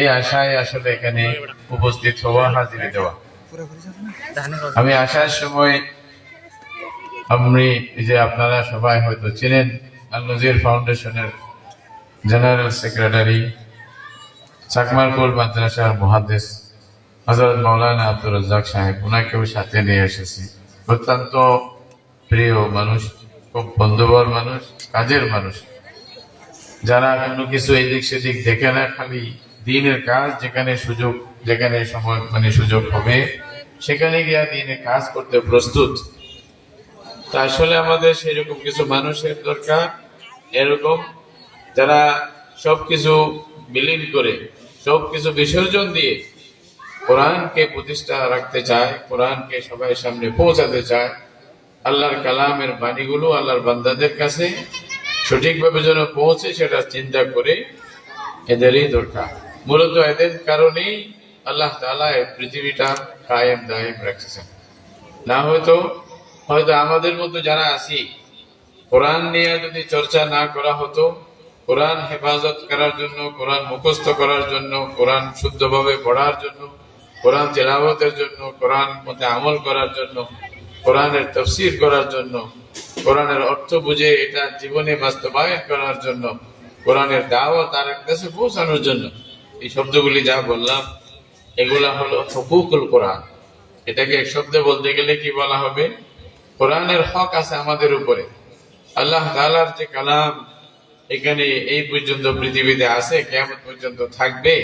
এই আশায় আসলে এখানে উপস্থিত হওয়া হাজিরি দেওয়া। আমি আসার সময় আমি যে আপনারা সবাই হয়তো চিনেন আল নজির ফাউন্ডেশনের জেনারেল সেক্রেটারি চাকমারপুর মাদ্রাসার মহাদেশ হজরত মৌলানা আব্দুর রাজ্জাক সাহেব ওনাকেও সাথে নিয়ে এসেছি। অত্যন্ত প্রিয় মানুষ খুব বন্ধুবর মানুষ কাজের মানুষ। যারা কোনো কিছু এদিক সেদিক দেখে না, খালি দিনের কাজ যেখানে সুযোগ, যেখানে সময় মানে সুযোগ হবে, সেখানে গিয়া দিনে কাজ করতে প্রস্তুত। তা আসলে আমাদের সেরকম কিছু মানুষের দরকার, এরকম যারা সবকিছু বিলীন করে, সবকিছু বিসর্জন দিয়ে কোরআনকে প্রতিষ্ঠা রাখতে চায়, কোরআনকে সবাই সামনে পৌঁছাতে চায়, আল্লাহর কালামের বাণীগুলো আল্লাহর বান্দাদের কাছে সঠিকভাবে যেন পৌঁছে সেটা চিন্তা করে এদেরই দরকার। মূলত এদের কারণেই আল্লাহ তালা এই পৃথিবীটা কায়েম দায়েম রাখতেছেন। না হয়তো হয়তো আমাদের মতো যারা আছি, কোরআন নিয়ে যদি চর্চা না করা হতো, কোরআন হেফাজত করার জন্য, কোরআন মুখস্থ করার জন্য, কোরআন শুদ্ধভাবে পড়ার জন্য, কোরআন তেলাওয়াতের জন্য, কোরআন মতে আমল করার জন্য, কোরআনের তফসির করার জন্য কোরআনের অর্থ বুঝে এটা জীবনে বাস্তবায়ন করার জন্য, কোরআনের দাওয়াত আর কাছে পৌঁছানোর জন্য। এই শব্দগুলি যা বললাম, এগুলা হলো হকুকুল কোরআন। এটাকে এক শব্দে বলতে গেলে কি বলা হবে? কোরআনের হক আছে আমাদের উপরে। আল্লাহ তাআলার যে কালাম এখানে এই পর্যন্ত পৃথিবীতে আছে কেমন পর্যন্ত থাকবে।